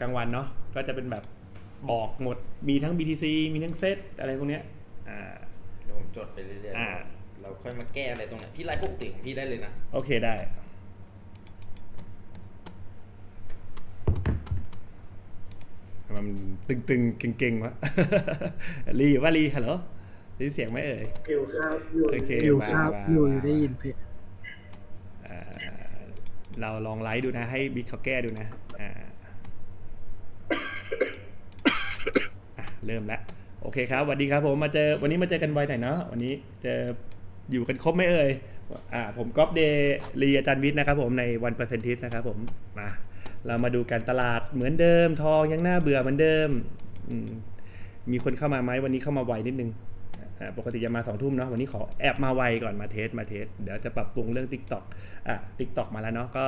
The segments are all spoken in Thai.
กลางวันเนาะก็จะเป็นแบบบอกหมดมีทั้ง BTC มีทั้งเซตอะไรพวกเนี้ยอ่าเดี๋ยวผมจดไปเรื่อยอ่า ๆ เราค่อยมาแก้อะไรตรงไหนพี่ไลฟ์ปกติของพี่ได้เลยนะ โอเคได้ มันตึงๆ เก่งๆวะ ลีอยู่ว่าลีฮัลโหลได้ยินเสียงไหมเอ่ยอยู่ครับอยู่โอเคอยู่ครับมาอยู่มาอยู่ได้ยินเพจอ่าเราลองไลฟ์ดูนะ ให้บิ๊กเขาแก้ดูนะอ่าอะ เริ่มแล้วโอเคครับสวัสดีครับผมมาเจอวันนี้มาเจอกันไวหน่อยเนาะวันนี้เจออยู่กันครบไหมเอ่ยอ่าผมก๊อฟเดย์รีอาจารย์วิทย์นะครับผมในวันเปอร์เซนทิสนะครับผมมาเรามาดูการตลาดเหมือนเดิม ทองยังน่าเบื่อเหมือนเดิมมมีคนเข้ามาไหมวันนี้เข้ามาไวนิดนึงปกติจะมาสองทุ่มเนาะวันนี้ขอแอบมาไวก่อนมาเทสมาเทสเดี๋ยวจะปรับปรุงเรื่อง Tik t o อกอะ Tik t o อกมาแล้วเนาะก็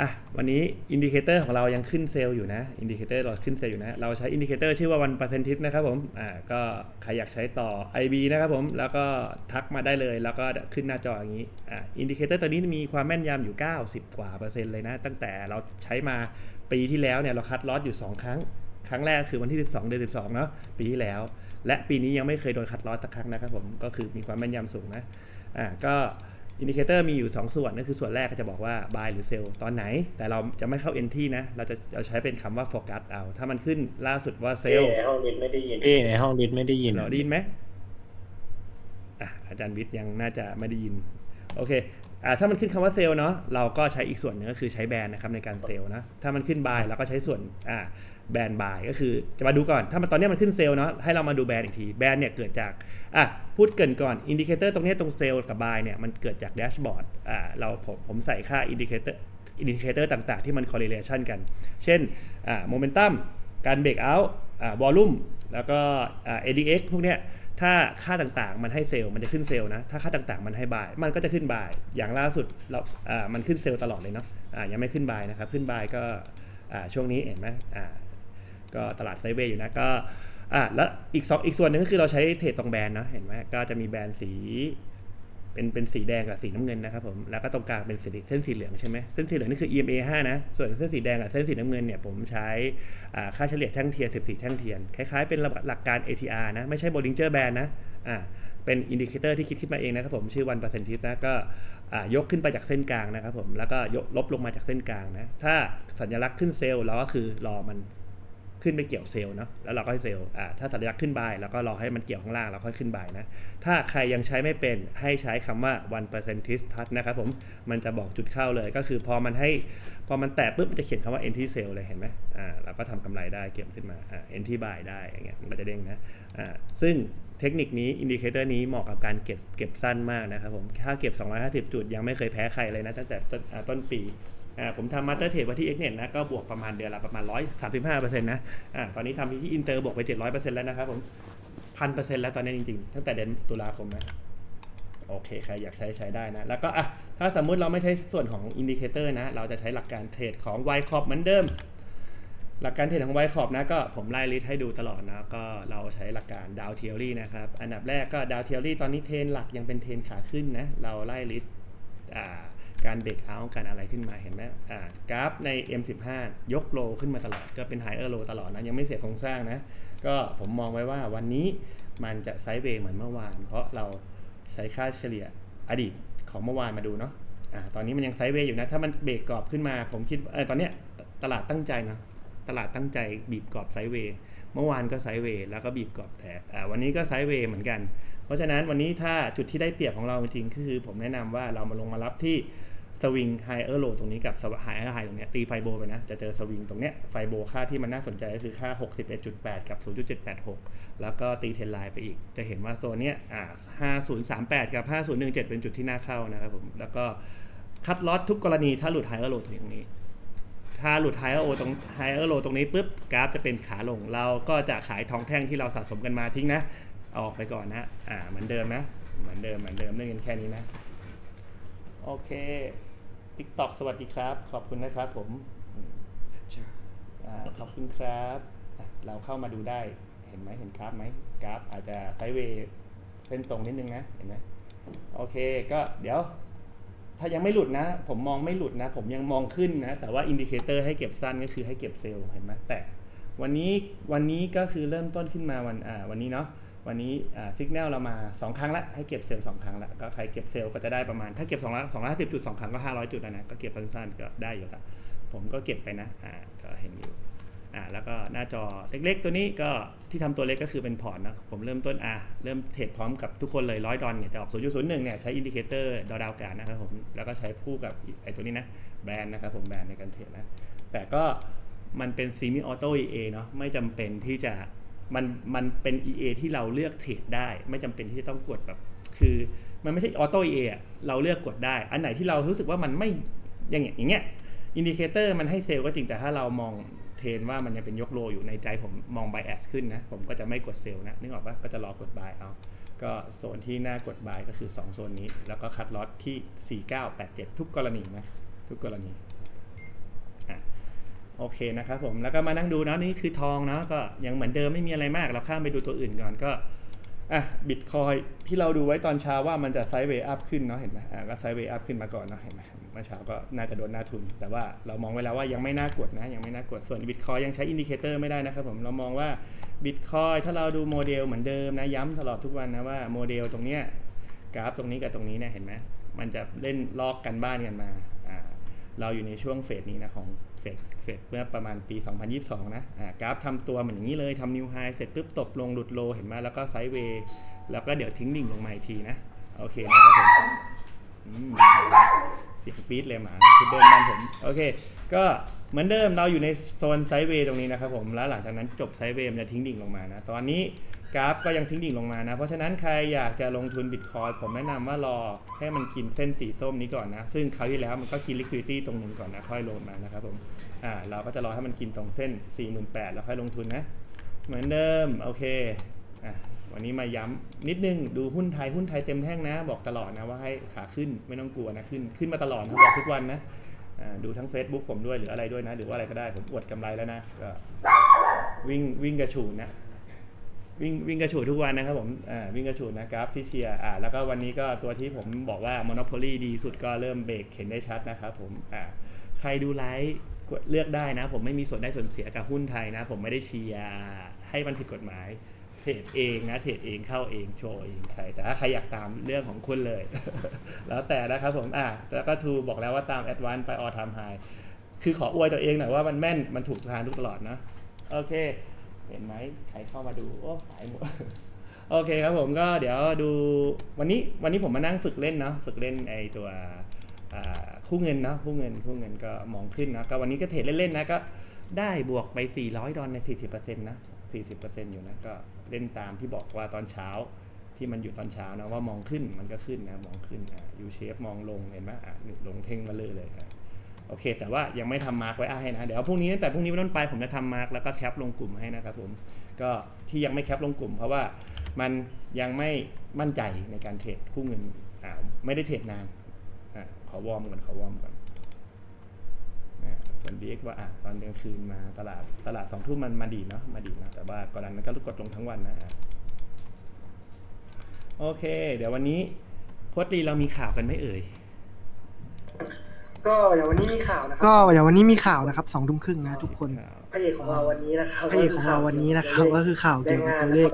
อะวันนี้อินดิเคเตอร์ของเรายังขึ้นเซลล์อยู่นะอินดิเคเตอร์เราขึ้นเซลล์อยู่นะ เราใช้อินดิเคเตอร์ชื่อว่าวันเปอร์เซนทิสนะครับผมอ่าก็ใครอยากใช้ต่อ IB นะครับผม แล้วก็ทักมาได้เลย แล้วก็ขึ้นหน้าจออย่างนี้อ่าอินดิเคเตอร์ตัวนี้มีความแม่นยำอยู่ 90 กว่าเปอร์เซ็นต์เลยนะ ตั้งแต่เราใช้มาปีที่แล้วเนี่ยเราคัดลอสอยู่ 2 ครั้ง ครั้งแรกคือวันที่ 12 เดือน 12 เนาะปีที่แล้ว และปีนี้ยังไม่เคยโดนคัดลอสสักครั้งนะครับผมก็คือมีความแม่นยำสูงนะอ่าก็ อินดิเคเตอร์มีอยู่ 2 ส่วนก็คือส่วนแรกก็จะบอกว่า buy หรือ sell ตอนไหน แต่เราจะไม่เข้า entry นะ เราจะเราใช้เป็นคำว่า focus เอา ถ้ามันขึ้นล่าสุดว่าเอ้ sell ในห้องดินไม่ได้ยินเอ้ในห้องดิสไม่ได้ยินเหรอได้ยินไหมอะอาจารย์วิทย์ยังน่าจะไม่ได้ยิน โอเคอ่าถ้ามันขึ้นคำว่าเซลล์เนาะเราก็ใช้อีกส่วนหนึงก็คือใช้แบรนด์นะครับในการเซลล์นะถ้ามันขึ้นบายเราก็ใช้ส่วนอ่า แบรนด์บายก็คือจะมาดูก่อน ถ้ามันตอนนี้มันขึ้นเซลล์เนาะให้เรามาดูแบรนด์อีกทีแบรนด์เนี่ยเกิดจากอะพูดเกินก่อนอินดิเคเตอร์ตรงนี้ตรงเซลล์กับบายเนี่ยมันเกิดจากแดชบอร์ดอ่าเราผมผมใส่ค่าอินดิเคเตอร์อินดิเคเตอร์ต่างๆ ที่มัน correlation กัน เช่นอ่าโมเมนตัมการเบรกเอาท์อ่าวอลลุ่มแล้วก็อ่า ADX พวกเนี้ยถ้าค่าต่างๆ มันให้เซลล์มันจะขึ้นเซลล์นะ ถ้าค่าต่างๆ มันให้บาย มันก็จะขึ้นบาย อย่างล่าสุดเราอ่ามันขึ้นเซลล์ตลอดเลยเนาะอ่ายังไม่ขึ้นบายนะครับ ขึ้นบายก็อ่าช่วงนี้เห็นไหมอ่า ก็ตลาดไซเวย์อยู่นะก็อ่าแล้วอีกสองอีกส่วนหนึ่งก็คือเราใช้เทรดตรงแบรนด์นะเห็นไหมก็จะมีแบรนด์สีเป็นเป็นสีแดงกับสีน้ำเงินนะครับผมแล้วก็ตรงกลางเป็นเส้นสีเหลืองใช่ไหมเส้นสีเหลืองนี่คือ EMA 5 นะ ส่วนเส้นสีแดงกับเส้นสีน้ำเงินเนี่ยผมใช้อ่าค่าเฉลี่ยแท่งเทียน14แท่งเทียน คล้ายๆเป็นหลักการ ATR นะ ไม่ใช่ Bollinger Band นะอ่าเป็นอินดิเคเตอร์ที่คิดขึ้นมาเองนะครับผมชื่อ one percentage นะก็อ่ายกขึ้นไปจากเส้นกลางนะครับผมแล้วก็ยกลบลงมาจากเส้นกลางนะถ้าสัญลักษณ์ขึ้นเซลล์เราก็คือรอมัน ขึ้นไปเกี่ยวเซลล์เนาะแล้วเราก็ให้เซลล์อ่าถ้าสัญลักษณ์ขึ้นบายเราก็รอให้มันเกี่ยวข้างล่างแล้วค่อยขึ้นบายนะ ถ้าใครยังใช้ไม่เป็นให้ใช้คำว่า one percentage touch นะครับผมมันจะบอกจุดเข้าเลยก็คือพอมันให้พอมันแตะปุ๊บมันจะเขียนคำว่า entry sell เลยเห็นไหมอ่าเราก็ทำกำไรได้เก็บขึ้นมาอ่า entry buy ได้อย่างเงี้ยมันก็จะเด้งนะอ่าซึ่งเทคนิคนี้อินดิเคเตอร์นี้เหมาะกับการเก็บเก็บสั้นมากนะครับผมถ้าเก็บ 250 จุดยังไม่เคยแพ้ใครเลยนะตั้งแต่ต้นต้นปี ผมทำมาสเตอร์เทรดไว้ที่ Xnet นะก็บวกประมาณเดือนละประมาณ135%นะอ่าตอนนี้ทำที่อินเตอร์บวกไป700%แล้วนะครับผมพันเปอร์เซ็นต์แล้วตอนนี้จริงๆ ตั้งแต่เดือนตุลาคมนะโอเค ใครอยากใช้ใช้ได้นะ แล้วก็อะถ้าสมมุติเราไม่ใช้ส่วนของอินดิเคเตอร์นะ เราจะใช้หลักการเทรดของ y c o p เหมือนเดิม หลักการเทรดของ y c o p นะ ก็ผมไล่ลิสต์ให้ดูตลอดนะ ก็เราใช้หลักการดาวเทียรี่นะครับ อันดับแรกก็ดาวเทียรี่ตอนนี้เทรนหลักยังเป็นเทรนขาขึ้นนะ เราไล่ลิสต์อ่า การเบรกเอาท์การอะไรขึ้นมาเห็นไหมอ่ากราฟใน M15 ยกโลขึ้นมาตลอด ก็เป็นไฮเออร์โลตลอดนะ ยังไม่เสียโครงสร้างนะ ก็ผมมองไว้ว่าวันนี้มันจะไซด์เวย์เหมือนเมื่อวาน เพราะเราใช้ค่าเฉลี่ยอดีตของเมื่อวานมาดูเนาะอ่าตอนนี้มันยังไซด์เวย์อยู่นะ ถ้ามันเบรกกรอบขึ้นมา ผมคิดเออตอนเนี้ยตลาดตั้งใจนะตลาดตั้งใจบีบกรอบไซด์เวย์เมื่อวานก็ไซด์เวย์แล้วก็บีบกรอบแตกอ่าวันนี้ก็ไซด์เวย์เหมือนกัน เพราะฉะนั้นวันนี้ถ้าจุดที่ได้เปรียบของเราจริงๆคือผมแนะนำว่าเรามาลงมารับที่ สวิงไฮเออร์โลตรงนี้กับไฮเออร์ไฮตรงเนี้ยตีไฟโบไปนะ จะเจอสวิงตรงเนี้ยไฟโบค่าที่มันน่าสนใจก็คือค่า 61.8 กับ 0.786 แล้วก็ตีเทนไลน์ไปอีก จะเห็นว่าโซนเนี้ยอ่า5038 กับ 5017 เป็นจุดที่น่าเข้านะครับผม แล้วก็คัดลอตทุกกรณีถ้าหลุดไฮเออร์โลตรงนี้ ถ้าหลุดไฮเออร์โอตรงไฮเออร์โลตรงนี้ปุ๊บกราฟจะเป็นขาลง เราก็จะขายทองแท่งที่เราสะสมกันมาทิ้งนะเอาออกไปก่อนนะอ่าเหมือนเดิมนะเหมือนเดิมเหมือนเดิมเรื่องเงินแค่นี้นะโอเค TikTok สวัสดีครับ ขอบคุณนะครับผมอ่าขอบคุณครับอะเราเข้ามาดูได้เห็นไหมเห็นกราฟไหมกราฟอาจจะไซด์เวย์เส้นตรงนิดนึงนะเห็นไหมโอเคก็เดี๋ยว ถ้ายังไม่หลุดนะ ผมมองไม่หลุดนะ ผมยังมองขึ้นนะ แต่ว่าอินดิเคเตอร์ให้เก็บสั้นก็คือให้เก็บเซลล์เห็นไหมแต่วันนี้วันนี้ก็คือเริ่มต้นขึ้นมาวันอ่าวันนี้เนาะ วันนี้สัญญาณเรามา 2 ครั้งละให้เก็บเซลล์สองครั้งละก็ใครเก็บเซลล์ก็จะได้ประมาณถ้าเก็บ2 2 5 0จุดสองครั้งก็500จุดแล้วนะก็เก็บสั้นๆก็ได้อยู่ละผมก็เก็บไปนะอ่าก็เห็นอยู่อ่าแล้วก็หน้าจอเล็กๆ ตัวนี้ก็ที่ทำตัวเล็กก็คือเป็นพอร์ตนะผมเริ่มต้นอะเริ่มเทรดพร้อมกับทุกคนเลยร้อยดอลเนี่ยจะออก0.01เนี่ยใช้อินดิเคเตอร์ดอดาวการนะครับผมแล้วก็ใช้คู่กับไอ้ตัวนี้นะแบรนด์นะครับผมแบรนด์ในการเทรดนะแต่ก็มันเป็นซีมิออโต้ EA เนาะไม่จำเป็นที่จะ มันมันเป็น EA ที่เราเลือกเทรดได้ ไม่จำเป็นที่จะต้องกดแบบ คือมันไม่ใช่ออโต้ EA อะเราเลือกกดได้ อันไหนที่เรารู้สึกว่ามันไม่อย่างเงี้ยอย่างเงี้ยอินดิเคเตอร์มันให้เซลล์ก็จริงแต่ถ้าเรามองเทรนว่ามันยังเป็นยกโลอยู่ในใจผมมองไบแอสขึ้นนะ ผมก็จะไม่กดเซลล์นะ นึกออกปะก็จะรอกดบายเอาก็โซนที่น่ากดบายก็คือ 2 โซนนี้ แล้วก็คัดลอตที่ 4987 ทุกกรณีนะทุกกรณี โอเคนะครับผมแล้วก็มานั่งดูเนาะนี่คือทองเนาะก็ยังเหมือนเดิมไม่มีอะไรมากเราข้ามไปดูตัวอื่นก่อนก็อะบิตคอยที่เราดูไว้ตอนเช้าว่ามันจะไซด์เวย์อัพขึ้นเนาะเห็นไหมอะก็ไซด์เวย์อัพขึ้นมาก่อนเนาะเห็นไหมเมื่อเช้าก็น่าจะโดนหน้าทุน แต่ว่าเรามองไว้แล้วว่ายังไม่น่ากดนะยังไม่น่ากดส่วนบิตคอยยังใช้อินดิเคเตอร์ไม่ได้นะครับผมเรามองว่าบิตคอยถ้าเราดูโมเดลเหมือนเดิมนะย้ำตลอดทุกวันนะว่าโมเดลตรงเนี้ยกราฟตรงนี้กับตรงนี้เนี่ยเห็นไหมมันจะเล่นลอกกันบ้านกันมาอ่าเราอยู่ในช่วงเฟสนี้นะของ ฟสเฟสเมื่อประมาณปี 2022 นะอ่ากราฟทำตัวเหมือนอย่างนี้เลยทำนิวไฮเสร็จปุ๊บตกลงหลุดโลเห็นไหมแล้วก็ไซด์เวย์แล้วก็เดี๋ยวทิ้งดิ่งลงมาอีกทีนะ โอเคนะครับผมอืมเสียงปี๊ดเลยหมาคือเดินมันผม โอเค ก็เหมือนเดิมเราอยู่ในโซนไซด์เวย์ตรงนี้นะครับผมแล้วหลังจากนั้นจบไซด์เวย์มันจะทิ้งดิ่งลงมานะ ตอนนี้กราฟก็ยังทิ้งดิ่งลงมานะ เพราะฉะนั้นใครอยากจะลงทุนบิตคอยผมแนะนำว่ารอให้มันกินเส้นสีส้มนี้ก่อนนะ ซึ่งคราวที่แล้วมันก็กิน liquidity ตรงนึงก่อนนะ ค่อยลงมานะครับผมอ่าเราก็จะรอให้มันกินตรงเส้น 48,000แล้วค่อยลงทุนนะ เหมือนเดิมโอเคอะวันนี้มาย้ำนิดนึงดูหุ้นไทยหุ้นไทยเต็มแท่งนะ บอกตลอดนะว่าให้ขาขึ้นไม่ต้องกลัวนะขึ้นขึ้นมาตลอดนะบอกทุกวันนะ ดูทั้ง Facebook ผมด้วยหรืออะไรด้วยนะ หรือว่าอะไรก็ได้ผมอวดกำไรแล้วนะก็วิ่งวิ่งกระฉูดนะวิ่งวิ่งกระฉูดทุกวันนะครับผมอ่าวิ่งกระฉูดนะกราฟที่เชียร์อ่าแล้วก็วันนี้ก็ตัวที่ผมบอกว่า Monopoly ดีสุดก็เริ่มเบรกเห็นได้ชัดนะครับผมอ่าใครดูไลฟ์กดเลือกได้นะ ผมไม่มีส่วนได้ส่วนเสียกับหุ้นไทยนะ ผมไม่ได้เชียร์ให้มันผิดกฎหมาย เทรดเองนะเทรดเองเข้าเองโชว์เองใครแต่ถ้าใครอยากตามเรื่องของคุณเลย แล้วแต่นะครับผมอะแล้วก็ทูบอกแล้วว่าตามแอดวานไปออทามไฮคือขออวยตัวเองหน่อยว่ามันแม่นมันถูกทางทุกตลอดนะโอเค เห็นไหมใครเข้ามาดูโอ้หายหมดโอเคครับผมก็เดี๋ยวดูวันนี้วันนี้ผมมานั่งฝึกเล่นเนาะฝึกเล่นไอตัวคู่เงินเนาะคู่เงินคู่เงินก็มองขึ้นเนาะก็วันนี้ก็เทรดเล่นๆนะก็ได้บวกไป 400 ดอลใน 40%นะ 40%อยู่นะก็เล่นตามที่บอกว่าตอนเช้าที่มันอยู่ตอนเช้านะว่ามองขึ้นมันก็ขึ้นนะมองขึ้นอะยูเชฟมองลงเห็นไหมอะลงเท่งมาเลยเลยอะโอเค แต่ว่ายังไม่ทำมาร์กไว้ให้นะ เดี๋ยวพรุ่งนี้ตั้งแต่พรุ่งนี้เป็นต้นไปผมจะทำมาร์กแล้วก็แคปลงกลุ่มให้นะครับผมก็ที่ยังไม่แคปลงกลุ่ม เพราะว่ามันยังไม่มั่นใจในการเทรดคู่เงินอ่าไม่ได้เทรดนานอ่าขอวอร์มก่อนขอวอร์มก่อน อ่าส่วน DX ว่าอะตอนกลางคืนมาตลาดตลาดสองทุ่มมันมาดีเนาะมาดีนะแต่ว่าก่อนนั้นก็กดลงทั้งวันนะอะโอเค เดี๋ยววันนี้โค้ดดีเรามีข่าวกันไหม่เอ่ยก็เดี๋ยววันนี้มีข่าวนะคก็รับเดี๋ยววันนี้มีข่าวนะครับสองทุ่มครึ่งนะทุกคนพระเอกของเราวันนี้นะครับพระเอกของเราวันนี้นะครับก็คือข่าวเกี่ยวกับตัวเลข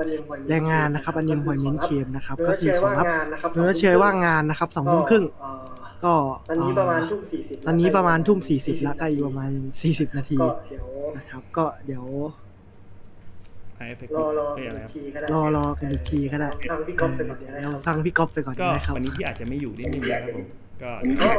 แรงงานนะครับอันนิมพอยเมนเคมนะครับเนื้ก็อคืเชื่ออขอว่างรับงานนะครับเนื้อเชื่อว่างงานนะครับสองทุ่มครึ่งเอ่อ ก็ตอนนี้ประมาณทุ่มสี่สิบตอนนี้ประมาณทุ่มสี่สิบแล้วก็อีกประมาณสี่สิบนาทีก็เดี๋ยวนะครับ ก็เดี๋ยวไอเอฟเฟกรอรอเอ้ยกันอะไรอีครับกทีก็ได้รอรอกันอีกทีก็ได้ทางพี่ก๊อฟไปก่อนเดี๋ยวนะเราครับฟังพี่ก๊อฟไปก่อนก็นะครับวันนี้พี่อาจจะไม่อยู่นิดนึงนะครับผมก็อ๋อ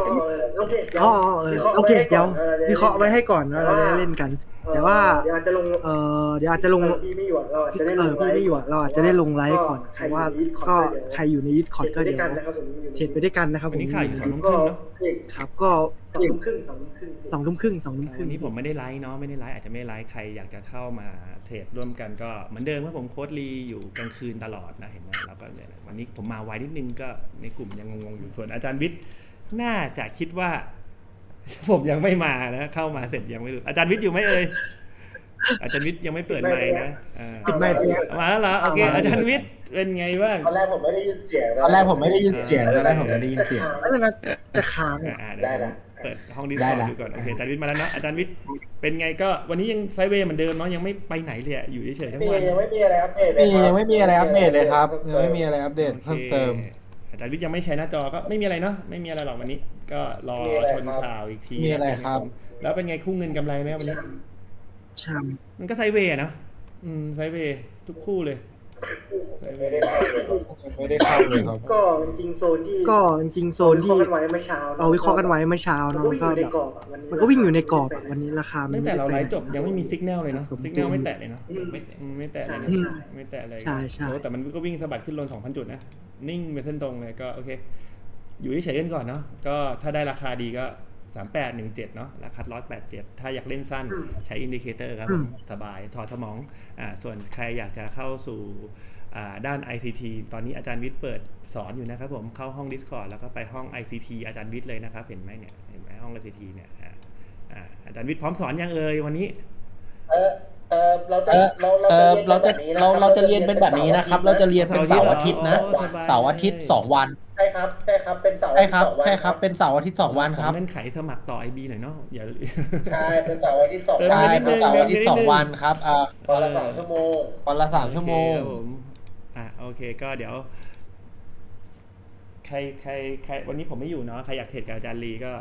โอเคเดี๋ยวอ๋อเออโอเคเดี๋ยววิเคราะห์ไว้ให้ก่อนว่าเราจะเล่นกัน แต่ว่า เดี๋ยวอาจจะลงเออเดี๋ยวอาจจะลงพี่ไม่อยู่อะเราอาจจะได้เอลองพี่ไม่อยู่อะเราอาจจะได้ลงไลฟ์ก่อนใครแต่ว่าอยู่ในก็ Discord ใครอยู่ในยิทคอร์ดก็เทรดเดี๋ด้วยยวกันนะครับผมอยู่ในเทรดไปด้วยกันนะครับวันนี้ผมข่าวอยู่สองทุ่มคก็รึ่งเนาะเอกครับ ก็สองทุ่มครึ่งสองทุ่มครึ่งสองทุ่มครึ่งสองทุ่มครึ่วังนนี้ผมไม่ได้ไลฟ์เนาะไม่ได้ไลฟ์อาจจะไม่ได้ไลฟ์ใครอยากจะเข้ามาเทรดร่วมกันก็เหมือนเดิมว่าผมโค้ดลีอยู่กลางคืนตลอดนะเห็นไหมแล้วก็เนี่ยวันนี้ผมมาไวนิดนึงก็ในกลุ่มยังงงๆอยู่ส่วนอาจารย์วิทย์น่าจะคิดว่า ผมยังไม่มานะเข้ามาเสร็จยังไม่รู้อาจารย์วิทย์อยู่ไหมเอ่ยอาจารย์วิทย์ยังไม่เปิดไมค์นะอ่าปิดไมค์ไปแล้วมาแล้วเหรอโอเคเอามาอาจารย์วิทย์เป็นไงบ้างตอนแรกผมไม่ได้ยินเสียงตอนแรกผมไม่ได้ยินเสียงตอนแรกผมไม่ได้ยินเสียงไม่เป็นไรจะค้างอ่าเดี๋ยวได้ผมละ เปิดห้องดิสได้คอร์ละ ดูก่อนโอเคอาจารย์วิทย์มาแล้วเนาะอาจารย์วิทย์เป็นไงก็วันนี้ยังไซด์เวย์เหมือนเดิมเนาะยังไม่ไปไหนเลยอะอยู่เฉยๆทั้งมีวันยังไม่มีอะไรอัปเดตเลยมีครับยังไม่มีอะไรอัปเดตเลยครับยังไม่มีอะไรอัปเดตโอเพิ่มเคเติมอาจารย์วิทย์ยังไม่ใช้หน้าจอก็ไม่มีอะไรเนาะไม่มีอะไรหรอกวันนี้ ก็รอชนข่าวอีกทีมีอะไรครับ แล้วเป็นไงคู่เงินกำไรไหมวันนี้ชามมันก็ไซด์เวย์อะเนาะอืมไซด์เวย์ทุกคู่เลย ไซด์เวไม่ย์ได้เข้าเลยครับไม่ได้เข้าเลยครับ ก็จริงๆโซนที่ก็จริงๆโซนที่วิเคราะห์กันไว้เมื่อเช้าเราวิเคราะห์กันไว้เมื่อเช้ามันเนาะก็วิ่งก็อยู่ในแบบกรอบอะวันนี้มันก็วิ่งอยู่ในกรอบอะวันนี้ราคามันตั้งแต่เราไลฟ์จบด้ปยังไม่มีสัญญาณเลยเนาะสะสมสัญตัวญาณไม่แตะเลยเนาะอืมไม่แตะอืมไม่แตะเลยนะใช่ไม่แตะเลยใช่ใช่ โอ้แต่มันก็วิ่งสะบัดขึ้นลง2,000จุดนะ นิ่งเป็นเส้นตรงเลยก็โอเค อยู่เฉยๆกันก่อนเนาะก็ถ้าได้ราคาดีก็ 3817 เนาะราคาลอส87ถ้าอยากเล่นสั้นอืมใช้อินดิเคเตอร์ครับผมสบายถอดสมองอ่าส่วนใครอยากจะเข้าสู่อ่าด้าน ICT ตอนนี้อาจารย์วิทย์เปิดสอนอยู่นะครับผมเข้าห้อง Discord แล้วก็ไปห้อง ICT อาจารย์วิทย์เลยนะครับเห็นไหมเนี่ยเห็นไหมห้อง ICT เนี่ยอ่าอ่าอาจารย์วิทย์พร้อมสอนยังเอ่ยวันนี้เออเออเราจะเออเราเออเราจะเราเราเราจะเรียนเป็นแบบนี้นะครับ เราจะเรียนเป็นเสาร์อาทิตย์นะโอ้สบายเสาร์อาทิตย์สองวัน ใช่ครับใช่ครับเป็นเสาร์ใช่ครับสองวันใช่ครับ เป็นเสาร์อาทิตย์สองวันครับ ขอเงื่อนไขสมัครต่อ IB หน่อยเนาะอย่า ใช่เป็นเสาร์อาทิตย์สองเติมวัใช่นนิดนึเป็นงเสาร์อาทิตย์สองวันครับอ่าวันละสองชั่วโมง วันละสามชั่วโมง โอเคครับผมอะโอเคก็เดี๋ยว ใครใครใครวันนี้ผมไม่อยู่เนาะใครอยากเทรดกับอาจารย์ลีก็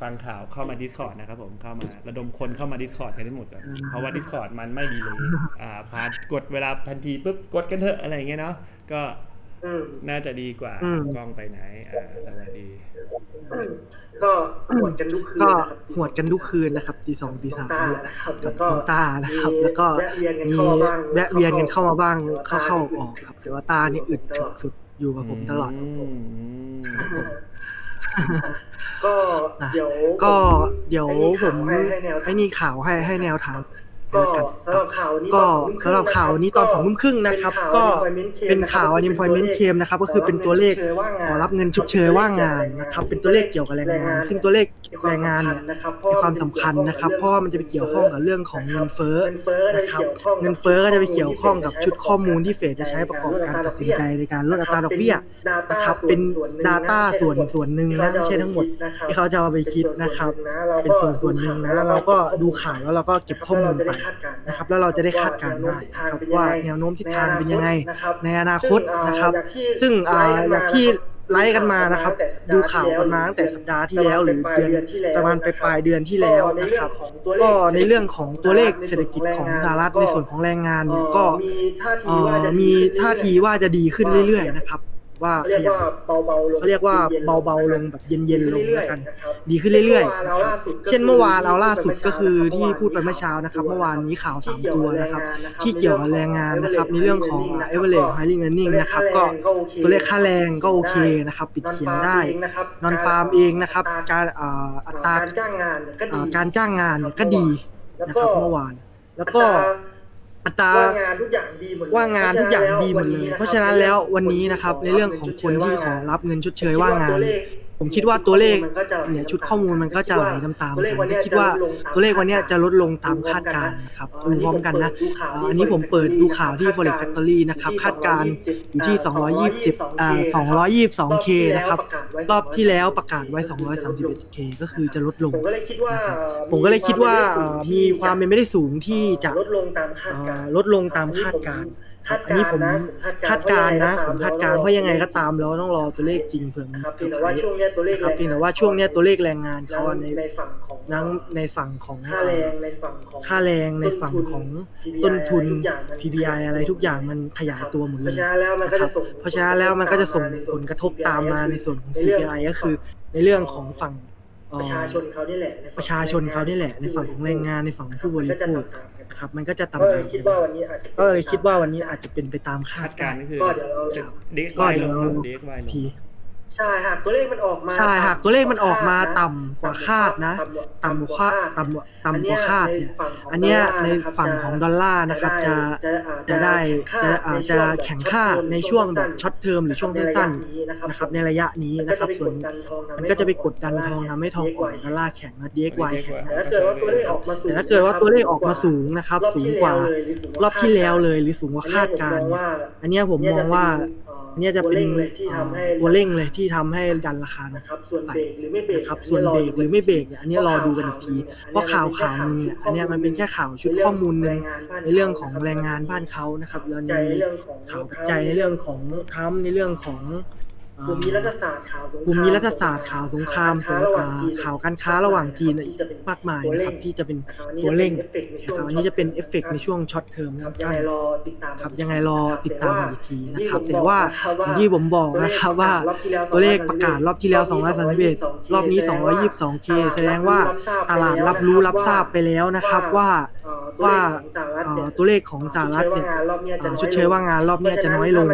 ฟังข่าวเข้ามา Discord นะครับผมเข้ามาระดมคนเข้ามา Discord กันได้หมดก่อนเพราะว่า Discord มันไม่ดีเลยอ่าผ่านกดเวลาทันทีปุ๊บกดกันเถอะอะไรอย่างเงี้ยเนาะก็อืม น่าจะดีกว่าอืมกล้องไปไหน อ่าสวัสดี ก็หวดกันทุกคืนก็นะครับหวดกันทุกคืนนะครับตีสองตีน้องสามตานะครับ แล้วก็น้องตานะครับแล้วก็แวะเวียนกันมีเข้ามาบ้างแวะเวียนกันเข้ามาบ้าง เข้าเข้าออกครับ แต่ว่าตานี่อึดถึกสุดอยู่กับผมตลอดมครับผมก็อะเดี๋ยวก็เดี๋ยวไอ้นี่ข่าวผมให้ให้แนวทางให้ให้แนวทาง ก็สำหรับข่าวนี้ก็ตอนสำหรับข่าวนี้ตอนสองทุ่มครึ่งนะครับ ก็เป็นข่าว unemployment claim นะครับ ก็คือเป็นตัวเลขขอรับเงินชดเชยว่างงานนะครับ เป็นตัวเลขเกี่ยวกับแรงงาน ซึ่งตัวเลข แรงงานเนี่ยมีความสำคัญนะครับ เพราะว่ามันจะไปเกี่ยวข้องกับเรื่องของเงินเฟ้อนะครับเงินเฟ้อก็จะไปเกี่ยวข้องกับชุดข้อมูลที่เฟดจะใช้ประกอบการตัดสินใจในการลดอัตราดอกเบี้ยนะครับเป็น Data ส่วนส่วนหนึ่งนะไม่ใช่ทั้งหมดที่เขาจะเอาไปคิดนะครับ เป็นส่วนส่วนหนึ่งนะเราก็ดูข่าวแล้วเราก็เก็บข้อมูลไปนะครับ แล้วเราจะได้คาดการณ์ได้ครับว่าแนวโน้มทิศทางเป็นยังไงในอนาคตนะครับ ซึ่งอ่าอย่างที่ ไลฟ์กันมานะครับ ดูข่าวกันมาตั้งแต่สัปดาห์ที่แล้วหรือเดือนประมาณปลายๆเดือนที่แล้วนะครับก็ในเรื่องของตัวเลขเศรษฐกิจของสหรัฐในส่วนของแรงงานเนี่ยก็เอ่อมีท่าทีว่าจะดีขึ้นเรื่อยๆนะครับ ว่าเรีขยกยับว่าเบาๆลงเขาเรียกว่าเบาๆลงแบบเย็นๆลงแล้วกัน ดีขึ้นเรื่อยๆนะครับเช่นเมื่อวานเราล่าสุดก็คือที่พูดไปเมื่อเช้านะครับ เมื่อวานนี้ข่าวสามตัวนะครับ ที่เกี่ยวกับแรงงานนะครับ ในเรื่องของ average hiring earning นะครับ ก็ตัวเลขค่าแรงก็โอเคนะครับ ปิดเขียนได้ นอนฟาร์มเองนะครับ การอ่าอัตราการจ้างงานเนี่ยก็ดีอ่าการจ้างงานเนี่ยก็ดีแล้วนะก็ครับเมื่อวาน แล้วก็ อัตราว่างงานทุกอย่างดีหมดเลยว่างงานทุกอย่างดีหมดเลย เพราะฉะนั้นแล้ววันนี้นะครับในเรื่องของคนที่ขอรับเงินชดเชยว่างงาน ผมคิดว่าตัวเลขเนี่ยชุดข้อมูลมันก็จะไหลตามๆกันคิดว่าตัวเลขวันนี้จะลดลงตามคาดการณ์ครับดูพร้อมกันนะอันนี้ผมเปิดดูข่าวที่ Forex Factory นะครับคาดการณ์อยู่ที่ 220อ่า 222K นะครับรอบที่แล้วประกาศไว้ 231K ก็คือจะลดลง ผมก็เลยคิดว่าผมก็เลยคิดว่ามีความเป็นไม่ได้สูงที่จะลดลงตามคาดการณ์ลดลงตามคาดการณ์ คาดอันนี้ผมคาคาดดกาการรณ์ณ์นะนะผมคาดการณ์เพราะยังไงก็ตามแล้วต้องรอตัวเลขจริงเผื่อมันนะครับเซเพีอยงร์ไพรแต่ว่าส์ช่วงเนี้ยตัวเลขนะครับเพียงแต่ว่าช่วงเนี้ยตัวเลขแรงงานเขาอะในในฝั่งของนั่งในฝั่งของค่าแรงในฝั่งของค่าแรงในฝั่งของต้นทุน PPI อะไรทุกอย่างมันขยายตัวหมดเพเลราะยฉะนั้นแล้วมันก็นะคจะรับส่งเพราะฉะนั้นแล้วมันก็จะส่งผลกระทบตามมาในส่วนของ CPI ก็คือในเรื่องของฝั่งเอ่อ ประชาชนเขานี่แหละในปฝั่งระชาชนเขานี่แหละ ในฝั่งของแรงงานในฝั่งของผู้บริก็จะโภคตามๆกันนะครับ มันก็จะก็ต่ำเลยคิดว่าวันนี้อาจจะก็เลยคิดว่าวันนี้อาจจะเป็นไปตามคาคาดดกาการรณ์ณ์ก็คือก็เดี๋ยวเราเด็กก็ไวลเดี๋ยวงเนอะเด็กไวลง ที ใช่หากตัวเลขมันออกมาใช่หากตัวเลขมันออกมาต่ำกว่าคาดนะต่ำกว่าคาดต่ำกว่าต่ำกว่าคาดเนี่ยอันเนี้ยในฝั่งของดอลลาร์นะครับจะจะได้จะอาจจะแข็งค่าในช่วงแบบช็อตเทอมหรือช่วงสั้นๆนะครับในระยะนี้นะครับส่วนมันก็จะไปกดดันทองทำให้ทองอ่อนดอลลาร์แข็งนะ DXY แข็งแต่นะถ้าเกิดว่าตัวเลขออกมาสูงแต่ถ้าเกิดว่าตัวเลขออกมาสูงนะครับ สูงกว่ารอบที่แล้วเลยหรือสูงกว่าคาดการณ์เนี่ยอันเนี้ยผมมองว่าอัน เนี้ยจะเป็นตัวเร่งเลยที่ทำให้ตัวเร่งเลยที่ทำให้ดันราคานะนะครับส่วนเบรกหรือไม่เบรกนะครับส่วนเบรกหรือไม่เบรกเนี่ยอันนี้รอดูกันอีกที เพราะข่าวข่าวหนึงเนี่ยอันเนี้ยมันเป็นแค่ข่าวชุดข้อมูลหนึ่งในเรื่องของแรงงานบ้านเขานะครับแล้วใจมีในเรื่องของข่าวปัจจัยในเรื่องของทรัมป์ในเรื่องของ เอ่อภูมิรัฐศาสตร์ข่าวสงครามภูมิรัฐศาสตร์ข่าวสงครามสงระหอ่าว่างจีนข่าวการค้าระหว่างจีนอีกมากมายนะครับที่จะเป็นตัวเร่งนะครับอันนี้จะเป็นเอฟเฟกต์ในช่วงช็อตเทอมครับสั้นยังไงรอติดตามครับยังไงรอติดตามกันอีกทีนะครับแต่ว่าอย่างที่ผมบอกนะครับว่าตัวเลขประกาศรอบที่แล้ว231รอบนี้ 222K แสดงว่าตลาดรับรู้รับทราบไปแล้วนะครับว่า ว่าเอ่อตัวเลขของสหรัฐเนี่ยเอ่อชดเชยว่างงานรอบเนี้ยจะน้อยลง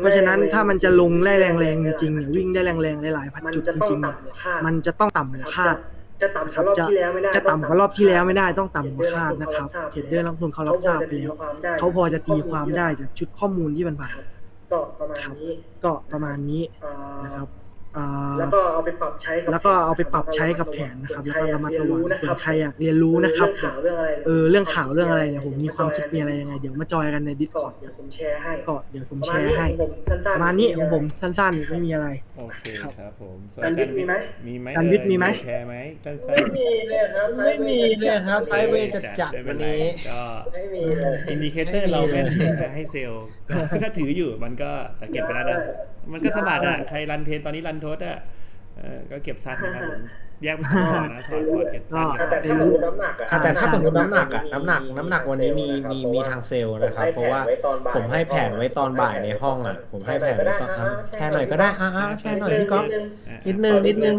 เพราะฉะนั้นถ้ามันจะลงได้แรงๆจริงๆเนี่ยวิ่งได้แรงๆหลายๆพันจุดจริงๆเนี่ยมันจะต้องต่ำกว่าคาดจะต่ำกว่ารอบที่แล้วไม่ได้จะต่ำกว่ารอบที่แล้วไม่ได้ต้องต่ำกว่าคาดนะครับเทรดเดอร์นักลงทุนเขารับทราบไปแล้วเขาพอจะตีความได้จากชุดข้อมูลที่มันผ่านก็ประมาณนี้ก็ประมาณนี้เอ่อนะครับ อ่าแล้วก็เอาไปปรับใช้กับแล้วก็เอาไปปรับใช้กับแผนนะครับ แล้วก็ระมัดระวังส่วนใครอยากเรียนรู้นะครับเรื่องข่าวเรื่องอะไรเออเรื่องข่าวเรื่องอะไรเนี่ยผมมีความคิดมีอะไรยังไงเดี๋ยวมาจอยกันในก็ Discord เดี๋ยวผมแชร์ให้ก็เดี๋ยวผมประแชมาณร์นี้ให้ของผมสั้นๆประมาณนี้ของผมสั้นๆ ไม่มีอะไรโอเคครับผมส่วนการวิทย์มีไหมมีไหมการวิทย์มีไหมแชร์ไหมสั้นไม่มีเลยครับไม่มีเลยครับๆไซด์เวย์จะจัดไม่เป็วันไรนี้ก็ไม่มีเลยอินดิเคเตอร์เราแม่นนะให้เซลล์ก็ถ้าถืออยู่มันก็แต่เก็บไปแล้วนะ มันก็สะบัดอะใครรันเทรนตอนนี้รันโทษอะเออก็เก็บสั้นนะครับผมแยกเป็นสอนะสอดพอร์ตเก็บสั้นก็แต่ถ้าสมมติน้ำหนักอะอะแต่ถ้าสมมติน้ำหนักอะน้ำหนักน้ำหนักวันนี้มีมีมีทางเซลล์นะครับ เพราะว่าผมให้แผนไว้ตอนบ่ายในห้องอะ ผมให้แผนไว้ตอนอะแชร์หน่อยก็ได้อะอะแชร์หน่อยพี่ก๊อฟนิดนึงนิดนึง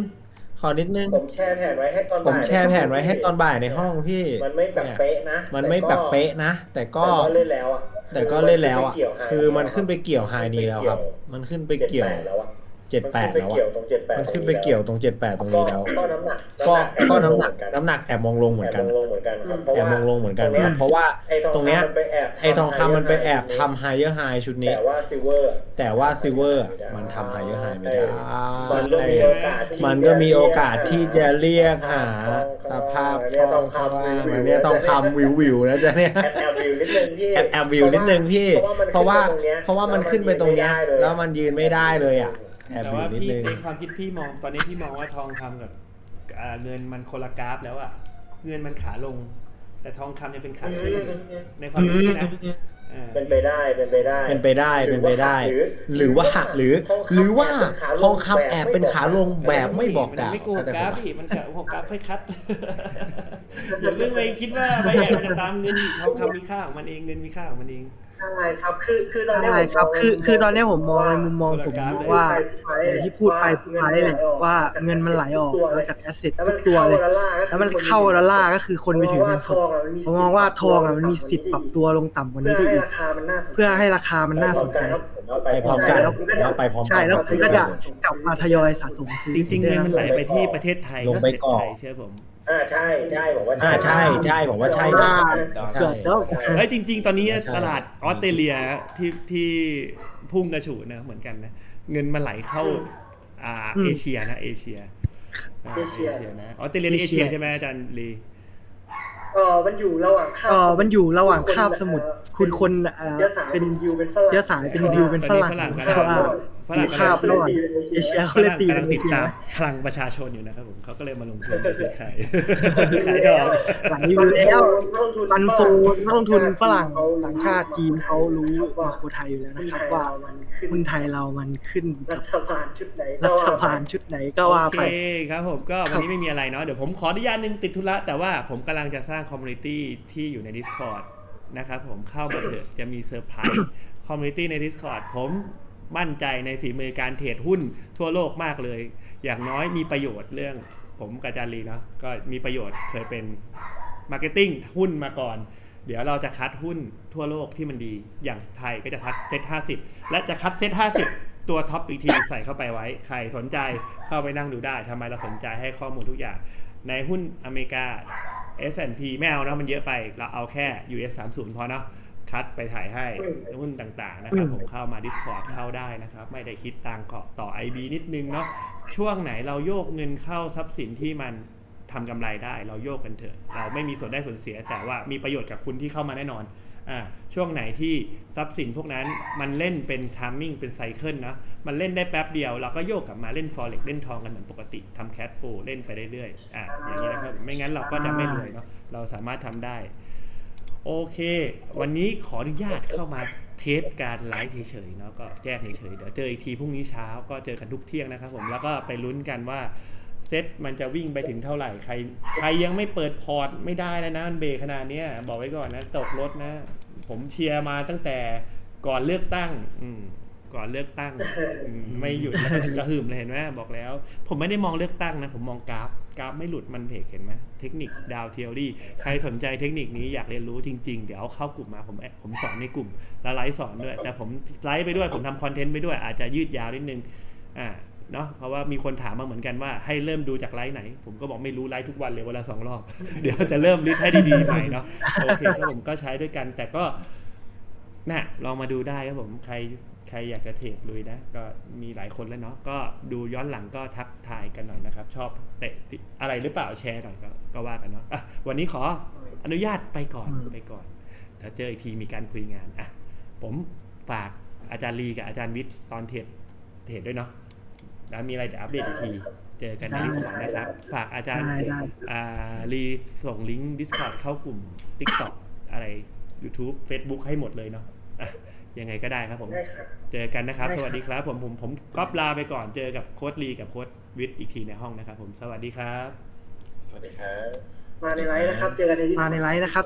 ขอนิดนึง ผมแชร์แผนไว้ให้ตอนผมบ่ายแชร์แผนไว้ให้ตอนบ่ายในห้องพี่ มันไม่แบบเป๊ะนะมันไม่แบบเป๊ะนะ แต่ก็ แต่เล่นแล้วอะแต่ก็เล่นแล้วอะขึ้นไปเกี่ยวคือมันขึ้นไปเกี่ยวไฮนี้แล้วครับ มันขึ้นไปเกี่ยวจ็ดแปดแล้วอะ เจ็ดแปดแล้วมันขึ้นไปอะเกี่ยวตรงเจ็ดแปดมันขึ้นไปเกี่ยวตรงเจ็ดแปดตรงนี้แล้ว ก็น้ำหนักก็ก็น้ำหนักน้ำหนักแอบมองลงเหมือนกันแอบมองลงเหมือนกันครับแอบมองลงเหมือนกันครับเพราะว่าไอ้ตรงเนี้ยมันไปแอบไอ้ทองคำมันไปแอบทำไฮเยอร์ไฮชุดนี้ แต่ว่าซิลเวอร์แต่ว่าซิลเวอร์มันทำไฮเยอร์ไฮไม่ได้มันก็มีโอกาสที่มันก็มีโอกาสที่จะเรียกหาสภาพคล่องข้างล่างมันเนี่ยต้องคำวิววิวๆนะจ๊ะเนี่ยแอบแอบวิวนิดนึงพี่แอบแอบวิวนิดนึงพี่ เพเพราะราะว่าว่าเพราะว่ามันขึ้นไปตรงเนี้ยแล้วมันยืนไม่ได้เลยอะ แอบแต่วิวว่านิดพี่นึงในความคิดพี่มองตอนนี้พี่มองว่าทองคำกับอ่าเงินมันคนละกราฟแล้วอะเงินมันขาลง แต่ทองคำยังเป็นขาขึ้นในความคิดพี่นะอ่าเป็นไปได้เป็นไปได้ เป็นไปได้เป็นไปได้ หรือว่าหรือ หรือว่าทองคำแอบเป็นขาลงแบบไม่บอกกล่าล่าวไม่โกงกราฟพี่มันกะหกกราฟค่อยคัด อย่าเพิ่งไปคิดว่าไปแอบมันจะตามเงินอีกทองคำมีค่าของมันเองเงินมีค่าของมันเอง ใช่ครับคือคือตอนเนี้ยใช่ครับผมมงคือคือตอนเนี้ยผมมองในมุมมองผมคนละกราฟเลยว่าอย่างที่พูดไปพูดมาได้แหละว่าเงินมันไหลออกมาจากแอสเซททุกตัวเลย แล้วมันเข้าดอลลาร์ก็คือคนไปถือเงินสดผมมองว่าทองอะมันมีสิทธิ์ปรับตัวลงต่ำกว่าเพื่นี้อได้ให้อีกราคามันน่าสนใจเพื่อให้ราคามันน่าสนใจไปพร้อมกันใช่แล้วแล้วไปพร้อมกันใช่แล้วคุณก็จะกลับมาทยอยสะสมซื้อจริงๆเงินมันไหลไปที่ประเทศไทยลงไปก่อนประเทศไทยเชื่อผม อ่าใช่ใช่บอกว่าอ่าใช่ใช่ผมว่าใช่ว่านะ เกือบแล้วเฮ้ยจริง ๆ ตอนนี้ใช่ตลาดออสเตรเลียที่ที่พุ่งกระฉูดนะเหมือนกันนะเงินมันไหลเข้าอ่าอืมเอเชียนะเอเชียาเอเชีย นะออสเตรเลียนี่เอเอเชีเชียยใช่ไหมอาจารย์ลีเออมันอยู่ระหว่างข้ามเออมันอยู่ระหว่างคาบสมุทรคุณคนเอ่อเชื้อสายเป็เป็นนยิวเป็นฝรั่งเชื้อสายเป็นยิวเป็นฝรั่งตอนนี้ฝรั่งเพราะว่า ฝรั่งมีคาบระหว่างเอเชียเขาเลยตีกำเป็ลันงเอติดเชียตามนะพลังประชาชนอยู่นะครับผมเขาก็เลยมาลงทุนในประเทศไทยขายทองไหลอยู่แล้วฟันโฟนักลงทุนฝรั่งต่างชาติจีนเขารู้ว่าโคไทยอยู่แล้วนะครับว่าหุ้นไทยเรามันขึ้นรักับฐบาลชุดไหนรัฐบาลชุดไหนก็ว่าโอไปเคครับผมก็วันนี้ไม่มีอะไรเนาะเดี๋ยวผมขออนุญาตหนึงติดธุระแต่ว่าผมกำลังจะสร้างคอมมูนิตี้ที่อยู่ใน Discord นะครับผมเข้ามาเถอะจะมีเซอร์ไพรส์คอมมูนิตี้ใน Discord ผม มั่นใจในฝีมือการเทรดหุ้นทั่วโลกมากเลย อย่างน้อยมีประโยชน์เรื่องผมกับอาจารีเนาะก็มีประโยชน์เคยเป็นมาร์เก็ตติ้งหุ้นมาก่อน เดี๋ยวเราจะคัดหุ้นทั่วโลกที่มันดีอย่างไทยก็จะคัดเซ็ต50และจะคัดเซ็ต50ตัวท็อปอีกทีใส่เข้าไปไว้ ใครสนใจเข้าไปนั่งดูได้ทำไมเราสนใจให้ข้อมูลทุกอย่าง ในหุ้นอเมริกา S&P ไม่เอานะมันเยอะไปเราเอาแค่ US 30พอเนาะ คัดไปถ่ายให้หุ้นต่างๆนะครับ ผมเข้ามา Discord เข้าได้นะครับ ไม่ได้คิดตังค์ขอต่อ IB นิดนึงเนาะช่วงไหนเราโยกเงินเข้าทรัพย์สินที่มันทำกำไรได้ เราโยกกันเถอะ เราไม่มีส่วนได้ส่วนเสีย แต่ว่ามีประโยชน์กับคุณที่เข้ามาแน่นอนอ่าช่วงไหนที่ทรัพย์สินพวกนั้นมันเล่นเป็นทามมิ่งเป็นไซเคิลนะมันเล่นได้แป๊บเดียว เราก็โยกกลับมาเล่น forex เล่นทองกันเหมือนปกติทำแค t โฟเล่นไปเรื่อยๆอ่าอย่างนี้นะครับไม่งั้นเราก็จะไม่รวยเนาะเราสามารถทำได้ โอเค วันนี้ขออนุญาตเข้ามาเทสการไลฟ์เฉยๆเนาะก็แจ้งเฉยๆเดี๋ยวเจออีกทีพรุ่งนี้เช้าก็เจอกันทุกเที่ยงนะครับผมแล้วก็ไปลุ้นกันว่าเซตมันจะวิ่งไปถึงเท่าไหร่ใคร ใครยังไม่เปิดพอร์ตไม่ได้แล้วนะมันเบรกขนาดเนี้ยบอกไว้ก่อนนะตกรถนะ ผมเชียร์มาตั้งแต่ก่อนเลือกตั้ง อืมก่อนเลือกตั้ง ไม่หยุดแล้วก็กระหึ่มเลยเห็นไหมบอกแล้ว ผมไม่ได้มองเลือกตั้งนะ ผมมองกราฟ กราฟไม่หลุดมันเพกเห็นไหมเทคนิคดาวเทอรี่ใครสนใจเทคนิคนี้อยากเรียนรู้จริง ๆ เดี๋ยวเข้ากลุ่มมาผมผมสอนในกลุ่ม แล้วไลฟ์สอนด้วย แต่ผมไลฟ์ไปด้วยผมทำคอนเทนต์ไปด้วยอาจจะยืดยาวนิดนึงอ่าเนาะเพราะว่ามีคนถามมาเหมือนกันว่าให้เริ่มดูจากไลฟ์ไหน ผมก็บอกไม่รู้ไลฟ์ทุกวันเลยเวลาสองรอบ เดี๋ยวจะเริ่มลิสต์ให้ดีๆใหม่เนาะโอเคครับผมก็ใช้ด้วยกัน แต่ก็น่ะลองมาดูได้ครับผมใคร ใครอยากจะเทรดลุยนะ ก็มีหลายคนแล้วเนาะก็ดูย้อนหลังก็ทักทายกันหน่อยนะครับ ชอบเตะอะไรหรือเปล่าแชร์หน่อยก็ก็ว่ากันเนาะอะวันนี้ขออนุญาตไปก่อนไปก่อนเดี๋ยวเจออีกทีมีการคุยงานอะผมฝากอาจารย์ลีกับอาจารย์วิทย์ตอนเทรดเทรดด้วยเนาะแล้วมีอะไรเดี๋ยวอัปเดตอีกที เจอกันในที่สองนะครับ ฝากอาจารย์ได้ได้อ่ารีส่งลิงก์ Discord เข้ากลุ่ม TikTok อะไร YouTube Facebook ให้หมดเลยเนาะอะ ยังไงก็ได้ครับผม ได้ครับเจอกันนะครับ ได้คสรับวัสดีครับผมผมผมก๊อปลาไปก่อนเจอกับโค้ดลีกับโค้ดวิทย์อีกทีในห้องนะครับผมสวัสดีครับ สวัสดีครับ มาในไลฟ์นะครับ เจอกันใน มาในไลฟ์นะครับ